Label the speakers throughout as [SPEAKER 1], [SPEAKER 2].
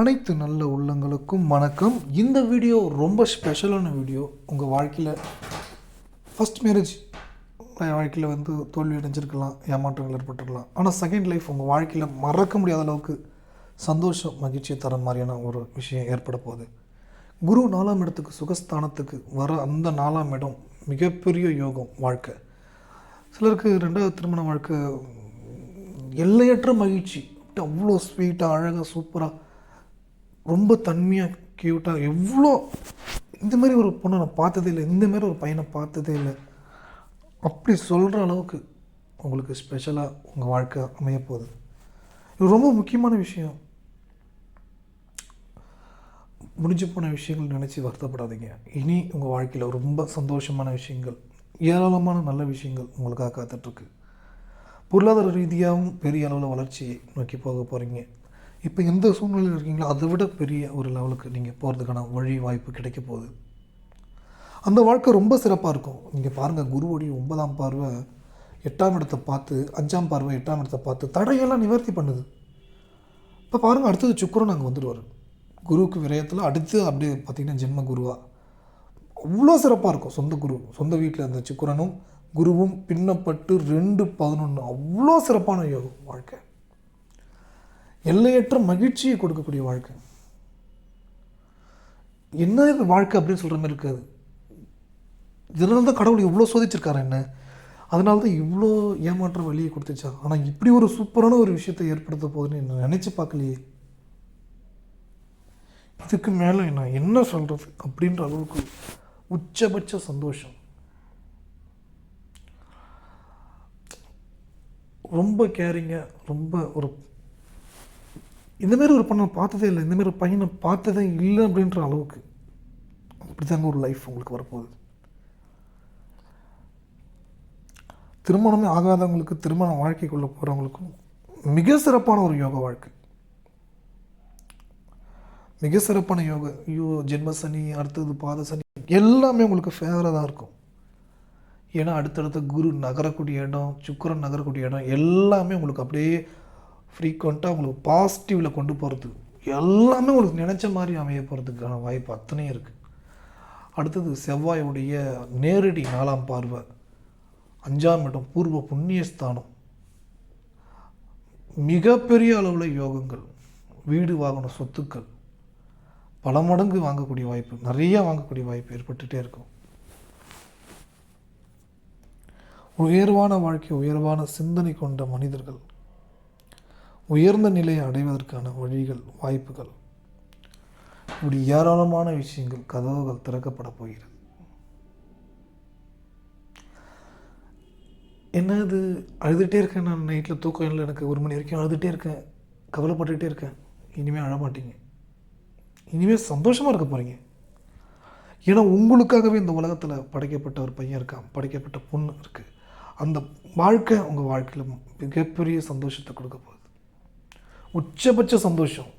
[SPEAKER 1] அனைத்து நல்ல உள்ளங்களுக்கும் வணக்கம். இந்த வீடியோ ரொம்ப ஸ்பெஷலான வீடியோ. உங்கள் வாழ்க்கையில் ஃபஸ்ட் மேரேஜ் வாழ்க்கையில் வந்து தோல்வி அடைஞ்சிருக்கலாம் ஏமாற்றங்கள் ஏற்பட்டிருக்கலாம். ஆனால் செகண்ட் லைஃப் உங்கள் வாழ்க்கையில் மறக்க முடியாத அளவுக்கு சந்தோஷம் மகிழ்ச்சியை தர மாதிரியான ஒரு விஷயம் ஏற்பட போகுது. குரு நாலாம் இடத்துக்கு சுகஸ்தானத்துக்கு வர அந்த நாலாம் இடம் மிகப்பெரிய யோகம் வாழ்க்கை. சிலருக்கு ரெண்டாவது திருமண வாழ்க்கை எல்லையற்ற மகிழ்ச்சி. அவ்வளோ ஸ்வீட்டாக அழகாக சூப்பராக ரொம்ப தன்மையாக க்யூட்டாக எவ்வளோ இந்த மாதிரி ஒரு பொண்ணை நான் பார்த்ததே இல்லை இந்த மாதிரி ஒரு பையனை பார்த்ததே இல்லை. அப்படி சொல்கிற அளவுக்கு உங்களுக்கு ஸ்பெஷலாக உங்கள் வாழ்க்கை அமைய போகுது. இது ரொம்ப முக்கியமான விஷயம். முடிஞ்சு போன விஷயங்கள் நினச்சி வருத்தப்படாதீங்க. இனி உங்கள் வாழ்க்கையில் ரொம்ப சந்தோஷமான விஷயங்கள் ஏராளமான நல்ல விஷயங்கள் உங்களுக்காக காத்துட்ருக்கு பொருளாதார ரீதியாகவும் பெரிய அளவில் வளர்ச்சியை நோக்கி போக போகிறீங்க இப்போ எந்த சூழ்நிலையில் இருக்கீங்களோ அதை விட பெரிய ஒரு லெவலுக்கு நீங்கள் போகிறதுக்கான வழி வாய்ப்பு கிடைக்க போகுது. அந்த வாழ்க்கை ரொம்ப சிறப்பாக இருக்கும். நீங்கள் பாருங்கள் குருவுடைய ஒன்பதாம் பார்வை எட்டாம் இடத்தை பார்த்து அஞ்சாம் பார்வை எட்டாம் இடத்தை பார்த்து தடையெல்லாம் நிவர்த்தி பண்ணுது. இப்போ பாருங்கள் அடுத்தது சுக்கரன் அங்கே வந்துடுவார். குருவுக்கு விரயத்தில் அடுத்து அப்படியே பார்த்திங்கன்னா ஜென்ம குருவாக அவ்வளோ சிறப்பாக இருக்கும். சொந்த குரு சொந்த வீட்டில் அந்த சுக்கரனும் குருவும் பின்னப்பட்டு ரெண்டு பதினொன்று அவ்வளோ சிறப்பான யோகம் வாழ்க்கை. எல்லையற்ற மகிழ்ச்சியை கொடுக்கக்கூடிய வாழ்க்கை. என்ன இது வாழ்க்கை அப்படின்னு சொல்கிற மாதிரி இருக்காது. இதனால தான் கடவுள் இவ்வளோ சோதிச்சிருக்காரு என்ன? அதனால தான் இவ்வளோ ஏமாற்ற வழியை கொடுத்துச்சா? ஆனால் இப்படி ஒரு சூப்பரான ஒரு விஷயத்தை ஏற்படுத்த போகுதுன்னு நான் நினச்சி பார்க்கலையே? இதுக்கு மேலே நான் என்ன சொல்கிறது அப்படின்ற அளவுக்கு உச்சபட்ச சந்தோஷம். ரொம்ப கேரிங்க ரொம்ப ஒரு இந்த மாதிரி ஒரு பொண்ணை பார்த்ததே இல்லை. இந்த மாதிரி ஒரு பையனை பார்த்ததே இல்லை அப்படின்ற அளவுக்கு. அப்படிதாங்க ஒரு லைஃப் உங்களுக்கு வரப்போகுது. திருமணமே ஆகாதவங்களுக்கு திருமண வாழ்க்கைக்குள்ளே போகிறவங்களுக்கும் மிக சிறப்பான ஒரு யோக வாழ்க்கை. மிக சிறப்பான யோக. ஐயோ ஜென்ம சனி அடுத்தது பாத சனி எல்லாமே உங்களுக்கு ஃபேவராக தான் இருக்கும். ஏன்னா அடுத்தடுத்த குரு நகரக்கூடிய இடம் சுக்கரன் நகரக்கூடிய இடம் எல்லாமே உங்களுக்கு அப்படியே ஃப்ரீக்வெண்ட்டாக உங்களுக்கு பாசிட்டிவில் கொண்டு போகிறது எல்லாமே உங்களுக்கு நினச்ச மாதிரி அமைய போகிறதுக்கான வாய்ப்பு அத்தனையும் இருக்குது அடுத்தது செவ்வாயுடைய நேரடி நாலாம் பார்வை. அஞ்சாம் இடம் பூர்வ புண்ணியஸ்தானம் மிகப்பெரிய அளவில் யோகங்கள் வீடு வாகன சொத்துக்கள் பல மடங்கு வாங்கக்கூடிய வாய்ப்பு நிறைய வாங்கக்கூடிய வாய்ப்பு ஏற்பட்டுகிட்டே இருக்கும். உயர்வான வாழ்க்கை உயர்வான சிந்தனை கொண்ட மனிதர்கள் உயர்ந்த நிலையை அடைவதற்கான வழிகள் வாய்ப்புகள். இப்படி ஏராளமான விஷயங்கள் கதவுகள் திறக்கப்பட போகிறது. என்னது அழுதுகிட்டே இருக்கேன் நான். நைட்டில் தூக்கம் இல்லை. எனக்கு ஒரு மணி வரைக்கும் அழுதுகிட்டே இருக்கேன். கவலைப்பட்டுக்கிட்டே இருக்கேன். இனிமேல் அழமாட்டீங்க இனிமேல் சந்தோஷமாக இருக்க போகிறீங்க ஏன்னா உங்களுக்காகவே இந்த உலகத்தில் படைக்கப்பட்ட ஒரு பையன் இருக்கான். படைக்கப்பட்ட பொண்ணு இருக்குது அந்த வாழ்க்கை உங்கள் வாழ்க்கையில் மிகப்பெரிய சந்தோஷத்தை கொடுக்க போகுது. உச்சபட்ச சந்தோஷம்.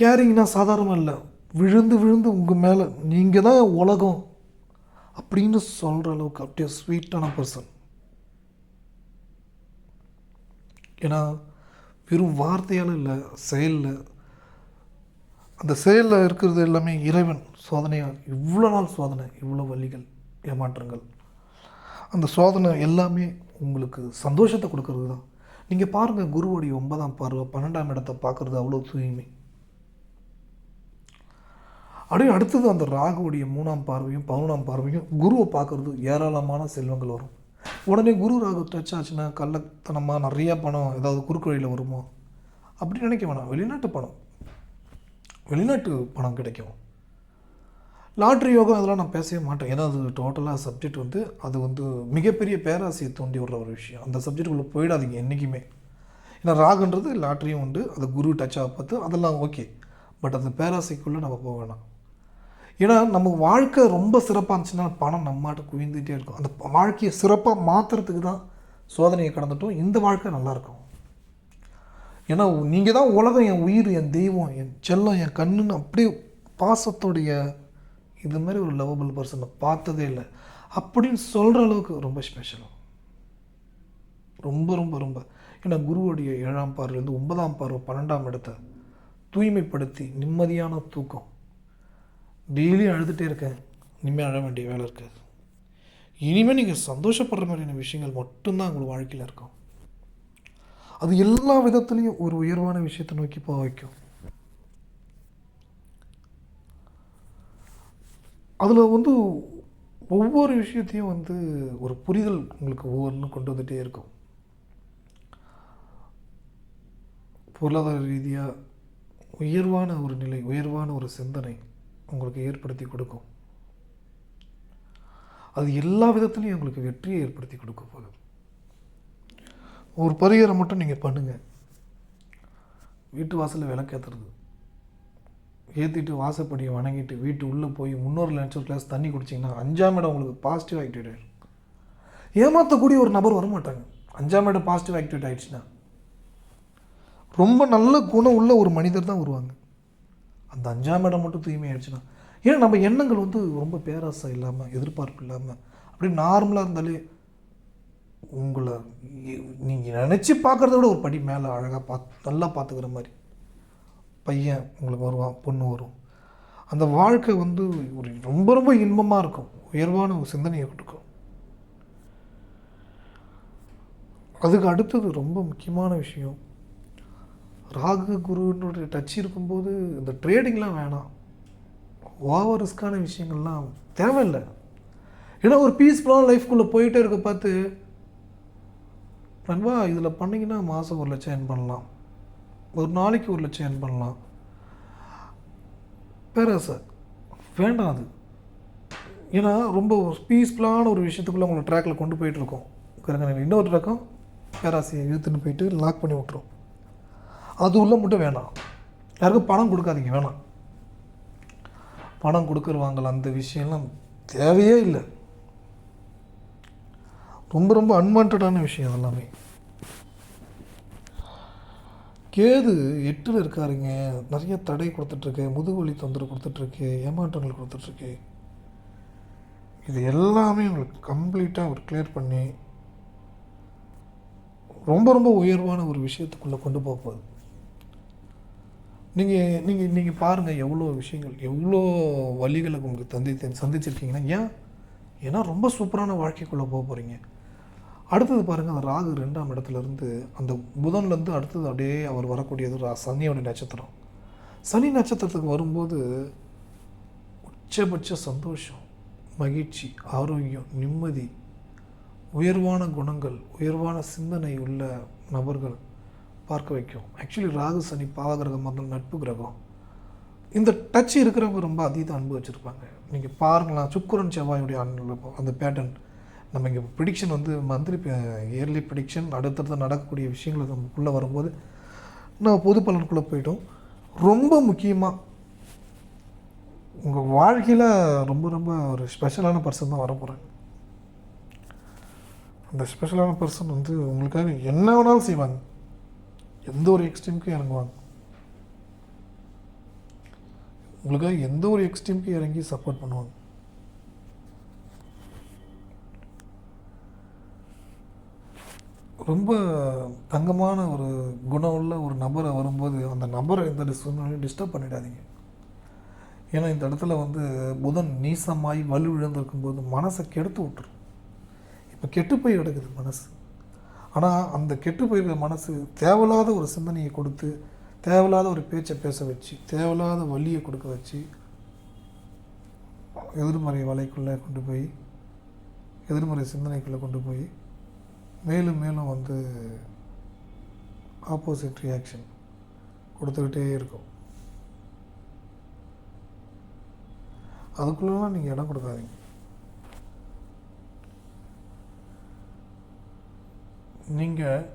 [SPEAKER 1] கேரிங்னா சாதாரணமாக இல்லை. விழுந்து விழுந்து உங்கள் மேலே நீங்கள் தான் உலகம் அப்படின்னு சொல்கிற அளவுக்கு அப்படியே ஸ்வீட்டான பர்சன் ஏன்னா வெறும் வார்த்தையால் இல்லை செயலில். அந்த செயலில் இருக்கிறது எல்லாமே இறைவன் சோதனையாக இவ்வளோ நாள் சோதனை இவ்வளோ வழிகள் ஏமாற்றங்கள். அந்த சோதனை எல்லாமே உங்களுக்கு சந்தோஷத்தை கொடுக்கறது தான் நீங்கள் பாருங்கள் குருவுடைய ஒன்பதாம் பார்வை பன்னெண்டாம் இடத்தை பார்க்குறது அவ்வளோ தூய்மை. அப்படியே அடுத்தது அந்த ராகுவுடைய மூணாம் பார்வையும் பதினொன்றாம் பார்வையும் குருவை பார்க்குறது ஏராளமான செல்வங்கள் வரும். உடனே குரு ராகு டச் ஆச்சுன்னா கள்ளத்தனமாக நிறையா பணம் ஏதாவது குறுக்கு வழியில் வருமோ? அப்படி நினைக்க வேணாம். வெளிநாட்டு பணம். வெளிநாட்டு பணம் கிடைக்கும். லாட்ரி யோகம் அதெல்லாம் நான் பேசவே மாட்டேன். ஏன்னா அது டோட்டலாக சப்ஜெக்ட் வந்து அது வந்து மிகப்பெரிய பேராசையை தூண்டி விடுற ஒரு விஷயம். அந்த சப்ஜெக்டுக்குள்ளே போயிடாதீங்க என்றைக்குமே ஏன்னா ராகுன்றது லாட்ரியும் உண்டு. அது குரு டச்சாக பார்த்து அதெல்லாம் ஓகே பட் அந்த பேராசைக்குள்ளே நம்ம போக வேணாம். ஏன்னா நம்ம வாழ்க்கை ரொம்ப சிறப்பாக இருந்துச்சுன்னா பணம் நம்மாட்ட குவிந்துகிட்டே இருக்கும். அந்த வாழ்க்கையை சிறப்பாக மாற்றுறதுக்கு தான் சோதனையை கடந்துட்டோம். இந்த வாழ்க்கை நல்லாயிருக்கும் ஏன்னா நீங்கள் தான் உலகம் என் உயிர் என் தெய்வம் என் செல்லம் என் கண்ணுன்னு அப்படியே பாசத்தோடைய இது மாதிரி ஒரு லவ்வபிள் பர்சனை பார்த்ததே இல்லை. அப்படின்னு சொல்கிற அளவுக்கு ரொம்ப ஸ்பெஷல் ரொம்ப ரொம்ப ரொம்ப. ஏன்னா குருவுடைய ஏழாம் பார்வையிலேருந்து ஒன்பதாம் பார்வை பன்னெண்டாம் இடத்தை தூய்மைப்படுத்தி நிம்மதியான தூக்கம். டெய்லி அழுதுகிட்டே இருக்கேன். இனிமேல் அழ வேண்டிய வேலை இருக்காது. இனிமேல் நீங்கள் சந்தோஷப்படுற மாதிரியான விஷயங்கள் மட்டும்தான் உங்கள் வாழ்க்கையில் இருக்கும். அது எல்லா விதத்துலேயும் ஒரு உயர்வான விஷயத்தை நோக்கி போக வைக்கும். அதில் வந்து ஒவ்வொரு விஷயத்தையும் வந்து ஒரு புரிதல் உங்களுக்கு ஒவ்வொன்றும் கொண்டு வந்துகிட்டே இருக்கும். பொருளாதார ரீதியாக உயர்வான ஒரு நிலை உயர்வான ஒரு சிந்தனை உங்களுக்கு ஏற்படுத்தி கொடுக்கும். அது எல்லா விதத்துலேயும் உங்களுக்கு வெற்றியை ஏற்படுத்தி கொடுக்க போகுது. ஒரு பரிகாரம் மட்டும் நீங்கள் பண்ணுங்கள் வீட்டு வாசலில் விளக்கேற்றுறது ஏற்றிட்டு வாசப்படியை வணங்கிட்டு வீட்டு உள்ளே போய் முன்னோர் லட்சம் கிளாஸ் தண்ணி குடிச்சிங்கன்னா அஞ்சாம் இடம் உங்களுக்கு பாசிட்டிவ் ஆக்டிவேட் ஆகிடும் ஏமாற்றக்கூடிய ஒரு நபர் வரமாட்டாங்க. அஞ்சாம் இடம் பாசிட்டிவ் ஆக்டிவேட் ஆகிடுச்சுன்னா ரொம்ப நல்ல குணம் உள்ள ஒரு மனிதர் தான் வருவாங்க. அந்த அஞ்சாம் இடம் மட்டும் தூய்மை ஆயிடுச்சுன்னா ஏன்னா நம்ம எண்ணங்கள் வந்து ரொம்ப பேராசை இல்லாமல் எதிர்பார்ப்பு இல்லாமல் அப்படியே நார்மலாக இருந்தாலே உங்களை நீங்கள் நினச்சி பார்க்குறத விட ஒரு படி மேலே அழகாக பார்த்து நல்லா பார்த்துக்கிற மாதிரி. பையன் உங்களுக்கு வருவான் பொண்ணு வரும். அந்த வாழ்க்கை வந்து ஒரு ரொம்ப ரொம்ப இன்பமாக இருக்கும். உயர்வான ஒரு சிந்தனையை கொடுக்கும். அதுக்கு அடுத்தது ரொம்ப முக்கியமான விஷயம். ராகு குருனுடைய டச் இருக்கும்போது இந்த ட்ரேடிங்லாம் வேணாம். ஓவர் ரிஸ்க்கான விஷயங்கள்லாம் தேவையில்லை. ஏன்னா ஒரு பீஸ்ஃபுல்லான லைஃப்குள்ளே போயிட்டே இருக்க பார்த்து நண்பா இதில் பண்ணிங்கன்னா மாதம் ஒரு லட்சம் ஏர்ன் பண்ணலாம். ஒரு நாளைக்கு ஒரு லட்சம் ஏர்ன் பண்ணலாம். பேராசை வேண்டாம் அது. ஏன்னா ரொம்ப பீஸ்ஃபுல்லான ஒரு விஷயத்துக்குள்ளே உங்களை ட்ராக்கில் கொண்டு போயிட்டுருக்கோம் கருங்க இன்னொரு ரகம் பேராசையை இழுத்துன்னு போயிட்டு லாக் பண்ணி விட்ரும் அது உள்ள மட்டும் வேணாம். யாருக்கும் பணம் கொடுக்காதீங்க வேணாம். பணம் கொடுக்குறவாங்கள அந்த விஷயம்லாம் தேவையே இல்லை. ரொம்ப ரொம்ப அன்வான்டான விஷயம் எல்லாமே. கேது எட்டில் இருக்காருங்க. நிறைய தடை கொடுத்துட்ருக்கு முதுகுவலி தொந்தரவு கொடுத்துட்ருக்கு ஏமாற்றங்கள் கொடுத்துட்ருக்கு இது எல்லாமே உங்களுக்கு கம்ப்ளீட்டாக அவர் கிளியர் பண்ணி ரொம்ப ரொம்ப உயர்வான ஒரு விஷயத்துக்குள்ளே கொண்டு போக போகுது. நீங்கள் நீங்கள் நீங்கள் பாருங்கள் எவ்வளோ விஷயங்கள் எவ்வளோ வழிகளை உங்களுக்கு தந்தி சந்திச்சிருக்கீங்கன்னா ஏன்? ஏன்னா ரொம்ப சூப்பரான வாழ்க்கைக்குள்ளே போக போகிறீங்க அடுத்தது பாருங்கள் அந்த ராகு ரெண்டாம் இடத்துலேருந்து அந்த புதன்லேருந்து அடுத்தது அப்படியே அவர் வரக்கூடியது ரா சனியோட நட்சத்திரம். சனி நட்சத்திரத்துக்கு வரும்போது உச்சபட்ச சந்தோஷம் மகிழ்ச்சி ஆரோக்கியம் நிம்மதி உயர்வான குணங்கள் உயர்வான சிந்தனை உள்ள நபர்கள் பார்க்க வைக்கும். ஆக்சுவலி ராகு சனி பாவகிரகம் வந்து நட்பு கிரகம். இந்த டச் இருக்கிறவங்க ரொம்ப அதீத அன்பு வச்சுருப்பாங்க. நீங்கள் பாருங்களேன் சுக்குரன் செவ்வாயுடைய அன்பு அந்த பேட்டர்ன் நம்ம இங்கே ப்ரிடிக்ஷன் வந்து மந்த்லி இயர்லி ப்ரிடிக்ஷன் அடுத்தடுத்து நடக்கக்கூடிய விஷயங்கள் நமக்குள்ளே வரும்போது நம்ம பொது பலனுக்குள்ளே போயிட்டோம். ரொம்ப முக்கியமாக உங்கள் வாழ்க்கையில் ரொம்ப ரொம்ப ஒரு ஸ்பெஷலான பர்சன் தான் வர போகிறாங்க அந்த ஸ்பெஷலான பர்சன் வந்து உங்களுக்காக என்ன வேணாலும் செய்வாங்க. எந்த ஒரு எக்ஸ்ட்ரீமுக்கும் இறங்குவாங்க. உங்களுக்காக எந்த ஒரு எக்ஸ்ட்ரீமுக்கும் இறங்கி சப்போர்ட் பண்ணுவாங்க. ரொம்ப தங்கமான ஒரு குணம் உள்ள ஒரு நபரை வரும்போது அந்த நபரை எந்த சூழ்நிலையும் டிஸ்டர்ப் பண்ணிடாதீங்க. ஏன்னா இந்த இடத்துல வந்து புதன் நீசமாய் வலு இழந்திருக்கும் போது மனசை கெடுத்து விட்டுரும். இப்போ கெட்டு போய் கிடக்குது மனசு. ஆனால் அந்த கெட்டு போயிருக்கிற மனசு தேவையில்லாத ஒரு சிந்தனையை கொடுத்து தேவையில்லாத ஒரு பேச்சை பேச வச்சு தேவையில்லாத வழியை கொடுக்க வச்சு எதிர்மறை வலைக்குள்ளே கொண்டு போய் எதிர்மறை சிந்தனைக்குள்ளே கொண்டு போய் மேலும் மேலும் வந்து ஆப்போசிட் ரியாக்ஷன் கொடுத்துக்கிட்டே இருக்கும். அதுக்குள்ளெல்லாம் நீங்கள் இடம் கொடுக்காதீங்க. நீங்கள்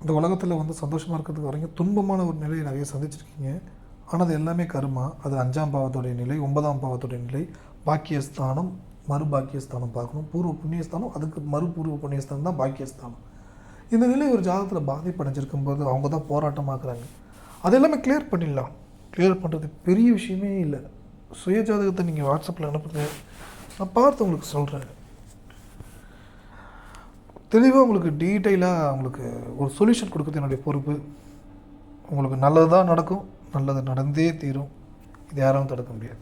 [SPEAKER 1] இந்த உலகத்தில் வந்து சந்தோஷமாக இருக்கிறதுக்கு வரீங்க துன்பமான ஒரு நிலையை நிறைய சந்திச்சிருக்கீங்க. ஆனால் அது எல்லாமே கருமா. அது அஞ்சாம் பாவத்துடைய நிலை ஒன்பதாம் பாவத்துடைய நிலை பாக்கியஸ்தானம் மறுபாக்கியஸ்தானம் பார்க்கணும். பூர்வ புண்ணியஸ்தானம் அதுக்கு மறுபூர்வ புண்ணியஸ்தானம் தான் பாக்கியஸ்தானம். இந்த நிலை ஒரு ஜாதகத்தில் பாதிப்படைஞ்சிருக்கும் போது அவங்க தான் போராட்டமாக்குறாங்க. அது எல்லாமே கிளியர் பண்ணிடலாம். கிளியர் பண்ணுறது பெரிய விஷயமே இல்லை. சுய ஜாதகத்தை நீங்கள் வாட்ஸ்அப்பில் அனுப்புங்க. நான் பார்த்து உங்களுக்கு சொல்கிறேன் தெளிவாக உங்களுக்கு டீட்டெயிலாக உங்களுக்கு ஒரு சொல்யூஷன் கொடுக்குறது என்னுடைய பொறுப்பு. உங்களுக்கு நல்லது தான் நடக்கும். நல்லது நடந்தே தீரும். இது யாரும் தடுக்க முடியாது.